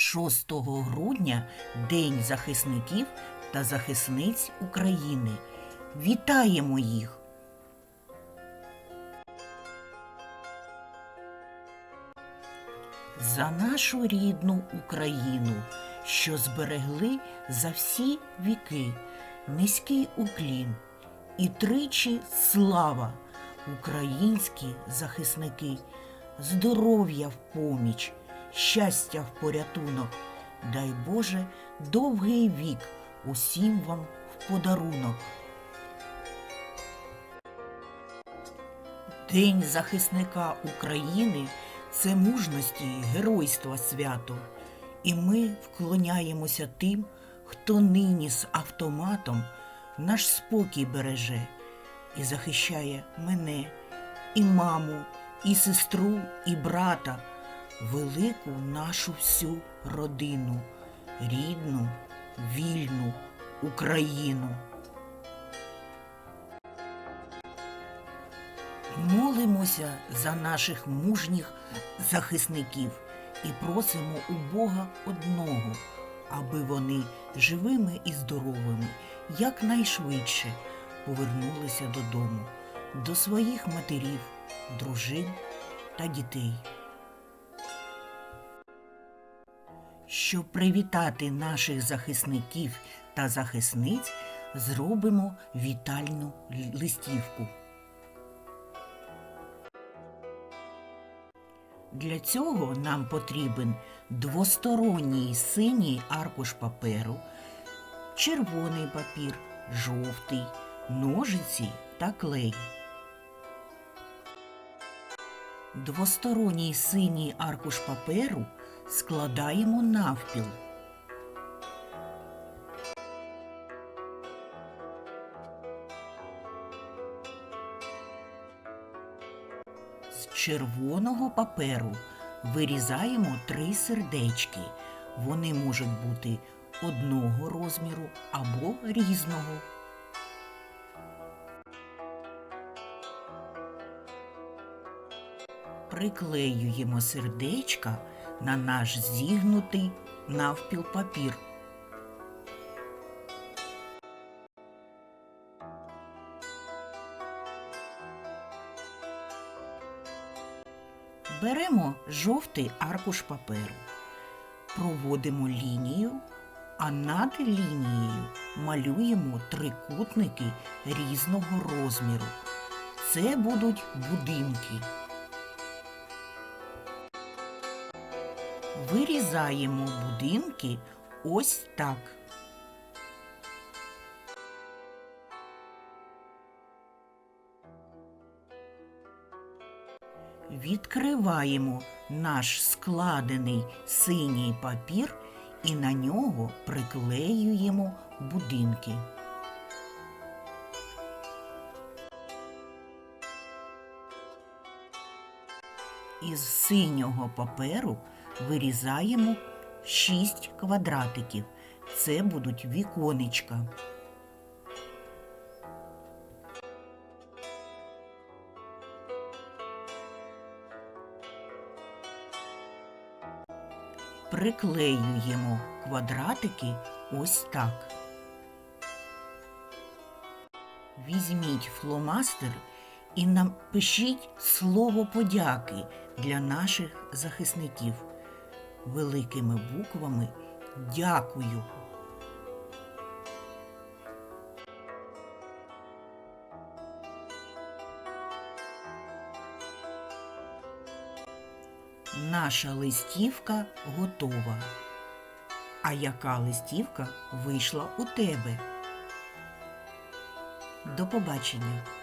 6 грудня День захисників та захисниць України. Вітаємо їх! За нашу рідну Україну, що зберегли за всі віки, низький уклін і тричі слава, українські захисники, здоров'я в поміч, щастя в порятунок, дай Боже довгий вік усім вам в подарунок. День захисника України це мужності і геройства свято. І ми вклоняємося тим, хто нині з автоматом наш спокій береже і захищає мене, і маму, і сестру, і брата, велику нашу всю родину, рідну, вільну Україну. Молимося за наших мужніх захисників і просимо у Бога одного, аби вони живими і здоровими якнайшвидше повернулися додому, до своїх матерів, дружин та дітей. Щоб привітати наших захисників та захисниць, зробимо вітальну листівку. Для цього нам потрібен двосторонній синій аркуш паперу, червоний папір, жовтий, ножиці та клей. Двосторонній синій аркуш паперу складаємо навпіл. З червоного паперу вирізаємо три сердечки. Вони можуть бути одного розміру або різного. Приклеюємо сердечка на наш зігнутий навпіл папір. Беремо жовтий аркуш паперу, проводимо лінію, а над лінією малюємо трикутники різного розміру. Це будуть будинки. Вирізаємо будинки ось так. Відкриваємо наш складений синій папір і на нього приклеюємо будинки. Із синього паперу вирізаємо 6 квадратиків. Це будуть віконечка. Приклеюємо квадратики ось так. Візьміть фломастер і напишіть слово подяки для наших захисників. Великими буквами дякую. Наша листівка готова. А яка листівка вийшла у тебе? До побачення!